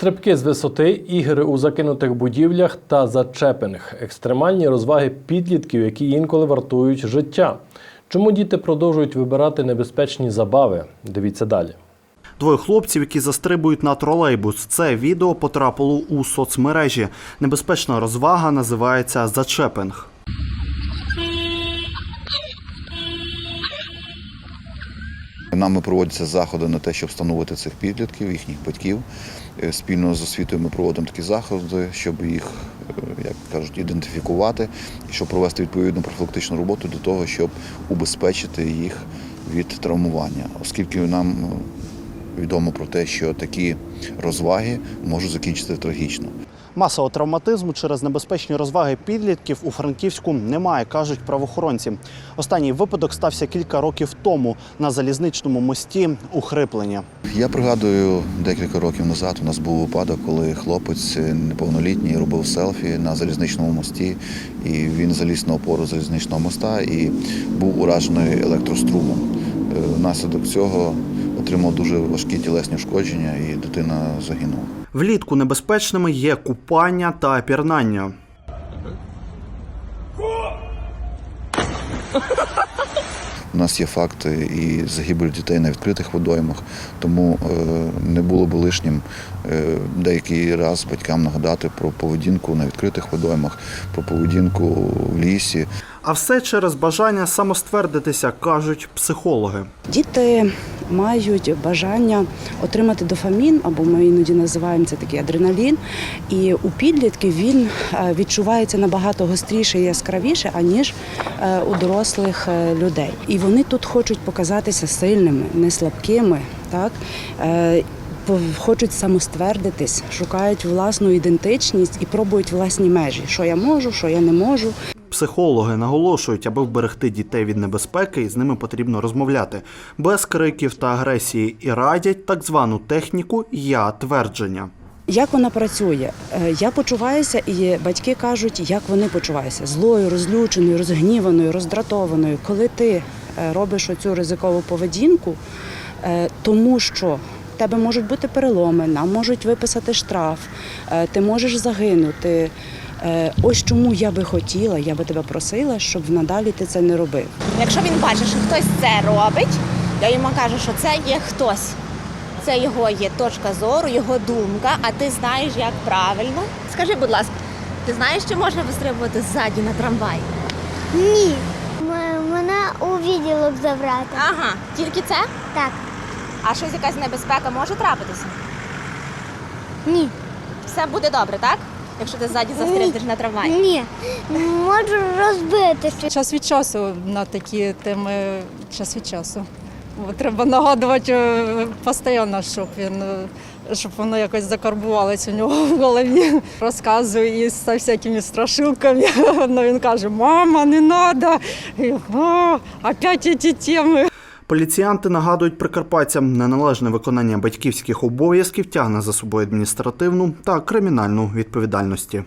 Стрибки з висоти, ігри у закинутих будівлях та зачепених, екстремальні розваги підлітків, які інколи вартують життя. Чому діти продовжують вибирати небезпечні забави? Дивіться далі. Двоє хлопців, які застрибують на тролейбус. Це відео потрапило у соцмережі. Небезпечна розвага називається зачепинг. Нами проводяться заходи на те, щоб встановити цих підлітків, їхніх батьків. Е, Спільно з освітою ми проводимо такі заходи, щоб їх, е, як кажуть, ідентифікувати і щоб провести відповідну профілактичну роботу для того, щоб убезпечити їх від травмування, оскільки нам е, відомо про те, що такі розваги можуть закінчитися трагічно. Масового травматизму через небезпечні розваги підлітків у Франківську немає, кажуть правоохоронці. Останній випадок стався кілька років тому на залізничному мості у Хриплені. Я пригадую, декілька років назад у нас був випадок, коли хлопець неповнолітній робив селфі на залізничному мості, і він заліз на опору залізничного моста і був уражений електрострумом. Е, Внаслідок цього отримав дуже важкі тілесні ушкодження, і дитина загинула. Влітку небезпечними є купання та пірнання. У нас є факти і загибель дітей на відкритих водоймах, тому е, не було б лишнім е, деякий раз батькам нагадати про поведінку на відкритих водоймах, про поведінку в лісі. А все через бажання самоствердитися, кажуть психологи. Діти мають бажання отримати дофамін, або ми іноді називаємо це такий адреналін. І у підлітків він е, відчувається набагато гостріше і яскравіше, аніж е, у дорослих е, людей. І вони тут хочуть показатися сильними, не слабкими. Так? Хочуть самоствердитись, шукають власну ідентичність і пробують власні межі, що я можу, що я не можу. Психологи наголошують, аби вберегти дітей від небезпеки, і з ними потрібно розмовляти без криків та агресії і радять так звану техніку я твердження. Як вона працює? Е, Я почуваюся, і батьки кажуть, як вони почуваються злою, розлюченою, розгніваною, роздратованою. Коли ти е, робиш оцю ризикову поведінку, е, тому що тебе можуть бути переломи, нам можуть виписати штраф, ти можеш загинути. Е, Ось чому я би хотіла, я би тебе просила, щоб надалі ти це не робив. Якщо він бачить, що хтось це робить, я йому кажу, що це є хтось. Це його є точка зору, його думка, а ти знаєш, як правильно. Скажи, будь ласка, ти знаєш, що можна вистрибувати ззаді на трамвай? Ні. Мене у відділок забрати. Ага, тільки це? Так. А щось якась небезпека може трапитися? Ні. Все буде добре, так? Якщо ти ззаді застрибнеш на трамвай. Ні. Можу розбитися. Час від часу на такі теми час від часу. Бо треба нагадувати е, постійно, щоб він е, щоб воно якось закарбувалося у нього в голові. Розказую із со всякими страшилками. Ну, він каже: мама, не треба. О, опять ці теми. Поліціянти нагадують прикарпатцям, неналежне виконання батьківських обов'язків тягне за собою адміністративну та кримінальну відповідальності.